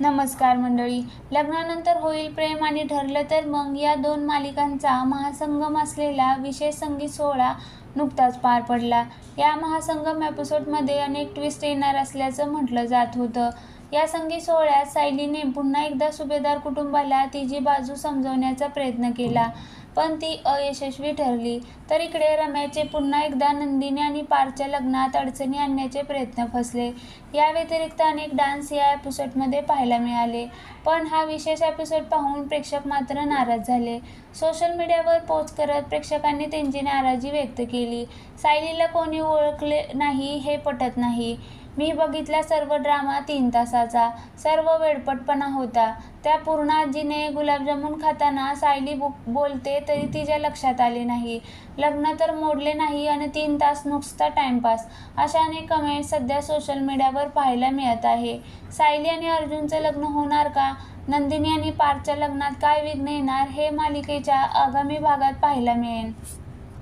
नमस्कार मंडळी. लग्नानंतर होईल प्रेम आणि ठरलं तर मग या दोन मालिकांचा महासंगम असलेला विशेष संगीत सोहळा नुकताच पार पडला. या महासंगम एपिसोडमध्ये अनेक ट्विस्ट येणार असल्याचं म्हटलं जात होतं. या संगीत सोहळ्यात सायलीने पुन्हा एकदा सुभेदार कुटुंबाला तिची बाजू समजवण्याचा प्रयत्न केला. पण ती अयशस्वी ठरली. तर इकडे रम्याचे पुन्हा एकदा नंदिनी आणि पारच्या लग्नात अडचणी आणण्याचे प्रयत्न फसले. या व्यतिरिक्त अनेक डान्स या एपिसोडमध्ये पाहायला मिळाले. पण हा विशेष एपिसोड पाहून प्रेक्षक मात्र नाराज झाले. सोशल मीडियावर पोस्ट करत प्रेक्षकांनी त्यांची नाराजी व्यक्त केली. सायलीला कोणी ओळखले नाही हे पटत नाही. बघितला सर्व ड्रामा तीन तासाचा. सर्व वेडपटपणा होता. त्या पूर्ण आजीने गुलाबजामुन खाताना सायली बो बोलते तरी तिच्या लक्षात आले नाही. लग्न तर मोडले नाही आणि तीन तास नुसता टाइमपास. अशा अनेक कमेंट सध्या सोशल मीडियावर पाहायला मिळत आहे. सायली आणि अर्जुनचं लग्न होणार का? नंदिनी आणि पारच्या लग्नात काय विघ्न येणार हे मालिकेच्या आगामी भागात पाहायला मिळेल.